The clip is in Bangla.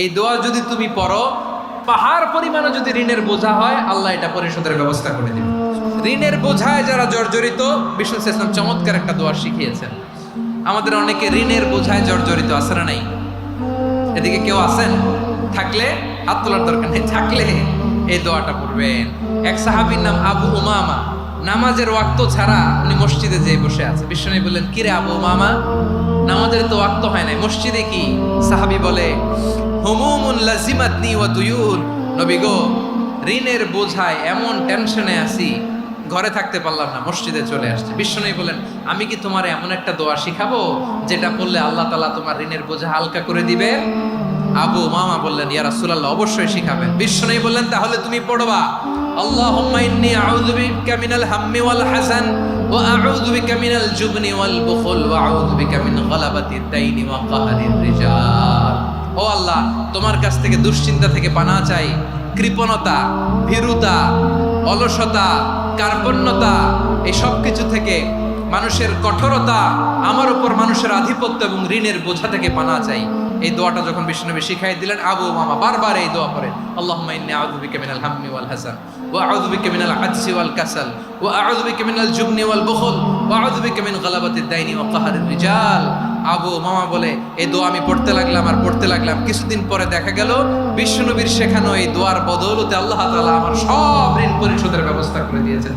এই দোয়া যদি তুমি পড়ো, পাহাড় পরিমাণে যদি ঋণের বোঝা হয়, আল্লাহ এটা পরিশোধের ব্যবস্থা করে দিবে। ঋণের বোঝায় যারা জর্জরিত, বিষ্ণু ইসলাম চমৎকার একটা দোয়া শিখিয়েছেন। আমাদের অনেকে ঋণের বোঝায় জর্জরিত, আছে না নাই? এদিকে কেউ আছেন? থাকলে হাত তোলার দরকার নেই, থাকলে এই দোয়াটা পড়বেন। এক সাহাবীর নাম আবু উমামা, নামাজের ওয়াক্ত ছাড়া উনি মসজিদে যেয়ে বসে আছে। বিশ্বনী বললেন, কিরে আবু উমামা, নামাজের তো ওয়াক্ত হয় নাই, মসজিদে কি? সাহাবী বলে হুমুমুন লাজিমাতনি ওয়া দুয়ুন নবী গো, ঋণের বোঝায় এমন টেনশনে আছি, ঘরে থাকতে পারলাম না, মসজিদে চলে আসছে। বিশ্বনবী বলেন, আমি কি তোমার এমন একটা দোয়া শিখাবো, যেটা পড়লে আল্লাহ তালা তোমার ঋণের বোঝা হালকা করে দিবে? আবু মামা বললেন, ইয়া রাসূলুল্লাহ, অবশ্যই শিখাবেন। বিশ্বনবী বললেন, তাহলে তুমি পড়বা, আল্লাহুম্মা ইন্নী আউযু বিকা মিনাল হাম্মি ওয়াল হাসান, ওয়া আউযু বিকা মিনাল জুবনি ওয়াল বুখল, ওয়া আউযু বিকা মিন গালাবাতিদ দাইনি ওয়া কাহরির রিজাল। ও আল্লাহ, তোমার কাছ থেকে দুশ্চিন্তা থেকে পানা চাই। কৃপণতা, ভীরুতা, অলসতা, কার্পণ্যতা, এই সব কিছু থেকে মানুষের কঠোরতা, আমার উপর মানুষের আধিপত্য এবং ঋণের বোঝা থেকে পানা চাই। এই দোয়াটা যখন বিষ্ণুনবী শিখাই দিলেন, আবু মামা বারবার এই দোয়া পড়েন। আল্লাহুম্মা ইন্নী আউযু বিকা মিনাল হাম্মি ওয়াল হাসান, ওয়া আউযু বিকা মিনাল আজজি ওয়াল কাসাল, ওয়া আউযু বিকা মিনাল জুবনি ওয়াল বুখল, ওয়া আউযু বিকা মিন গালাবাতিদ দাইনি ওয়া কাহরির রিজাল। আবু মামা বলে এই দোয়া আমি পড়তে লাগলাম আর পড়তে লাগলাম। কিছুদিন পরে দেখা গেল, বিশ্বনবীর শেখানো এই দোয়ার বদৌলতে আল্লাহ তালা আমার সব ঋণ পরিশোধের ব্যবস্থা করে দিয়েছেন।